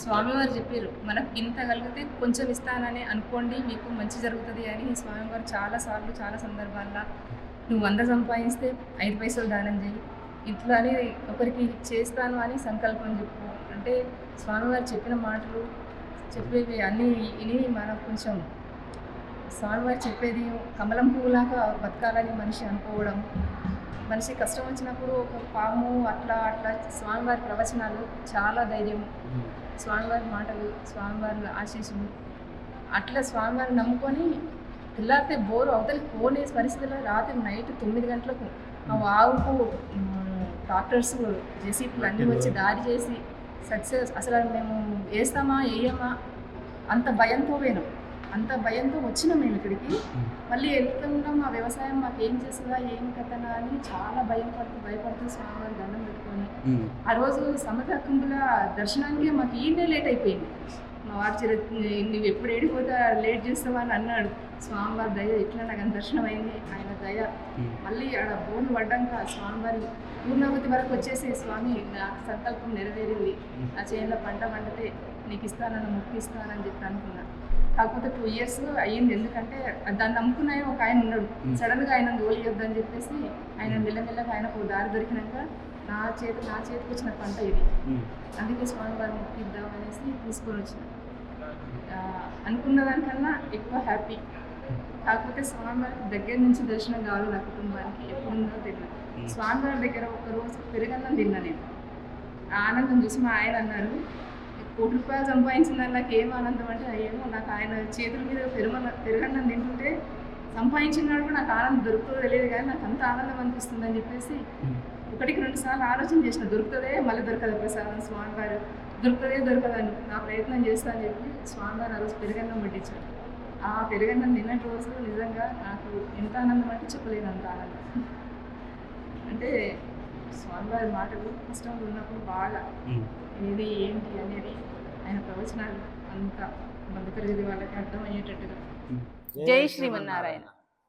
స్వామివారు చెప్పారు మనకు ఇంత కలిగితే కొంచెం ఇస్తానని అనుకోండి మీకు మంచి జరుగుతుంది అని స్వామివారు చాలా సార్లు చాలా సందర్భాల్లో నువ్వు వంద సంపాదిస్తే ఐదు పైసలు దానం చేయి ఇట్లా అని ఒకరికి చేస్తాను అని సంకల్పం చెప్పు. అంటే స్వామివారు చెప్పిన మాటలు చెప్పేవి అన్నీ విని మనకు కొంచెం స్వామివారు చెప్పేది కమలం పువ్వులాగా బతకాలని మనిషి అనుకోవడం మనిషి కష్టం వచ్చినప్పుడు ఒక పాము అట్లా అట్లా స్వామివారి ప్రవచనాలు చాలా ధైర్యం. స్వామివారి మాటలు స్వామివారి ఆశీస్సులు. అట్లా స్వామివారిని నమ్ముకొని తెల్లారితే బోరు అవతలికి పోనే పరిస్థితిలో రాత్రి నైట్ తొమ్మిది గంటలకు ఆ వాగుకు డాక్టర్స్ జెసిపీలు అన్నీ వచ్చి దారి చేసి సక్సెస్ అసలు మేము వేస్తామా వేయమా? అంత భయంతో పోయినాం. అంత భయంతో వచ్చినాం మేము ఇక్కడికి. మళ్ళీ వెళ్తున్నాం మా వ్యవసాయం మాకు ఏం చేస్తుందా ఏం కథనా అని చాలా భయం పడుతూ భయపడుతూ స్వామివారి దండం పెట్టుకొని. ఆ రోజు సమత కుంభల దర్శనానికి మాకు ఈయనే లేట్ అయిపోయింది. మా వారు చిర నువ్వు ఎప్పుడు ఏడిపోతా? లేట్ చేస్తావా? అని అన్నాడు. స్వామివారి దయ ఇట్లా నాకు అంత దర్శనం అయింది ఆయన దయ. మళ్ళీ ఆడ బోన్లు పడ్డాక స్వామివారి పూర్ణవతి వరకు వచ్చేసి స్వామి నా సంకల్పం నెరవేరింది. నా చేనులో పంట పండితే నీకు ఇస్తానని మొక్కు ఇస్తానని చెప్పి అనుకున్నా. కాకపోతే టూ ఇయర్స్ అయ్యింది. ఎందుకంటే దాన్ని నమ్ముకున్న ఆయన ఒక ఆయన ఉన్నాడు. సడన్గా ఆయన తోలియొద్దని చెప్పేసి ఆయన మెల్లమెల్లగా ఆయనకు దారి దొరికినాక నా చేతి నా చేతికి వచ్చిన పంట ఇది. అందుకే స్వామివారి మొక్కు ఇద్దాం అనేసి తీసుకొని వచ్చిన. అనుకున్న దానికన్నా ఎక్కువ హ్యాపీ. కాకపోతే స్వామివారికి దగ్గర నుంచి దర్శనం కావాలి నా కుటుంబానికి ఎప్పుడుందో తెలియదు. స్వామివారి దగ్గర ఒక రోజు పెరుగన్నం తిన్నా నేను. ఆనందం చూసి మా ఆయన అన్నారు కోటి రూపాయలు సంపాదించిందని నాకు ఏం ఆనందం అంటే అయ్యేమో నాకు ఆయన చేతుల మీద పెరుగన్న పెరుగన్నం తింటుంటే సంపాదించినాడు కూడా నాకు ఆనందం దొరుకుతుందో తెలియదు కానీ నాకు అంత ఆనందం అనిపిస్తుందని చెప్పేసి ఒకటికి రెండు సార్లు ఆలోచన చేసిన దొరుకుతుందే మళ్ళీ దొరకదు ప్రసాదం స్వామివారు దొరుకుతుందే దొరకదని నా ప్రయత్నం చేస్తా అని చెప్పి స్వామివారు ఆ రోజు పెరుగన్నం పట్టించారు. ఆ పెరుగన్నం తిన్నటి రోజు నిజంగా నాకు ఎంత ఆనందం అంటే చెప్పలేను అంత ఆనందం. అంటే స్వామివారి మాటలు కష్టంలో ఉన్నప్పుడు బాగా ఏది ఏంటి అనేది ఆయన ప్రవచనాలు అంత మధ్యతరగతి వాళ్ళకి అర్థమయ్యేటట్టుగా. జై శ్రీమన్నారాయణ.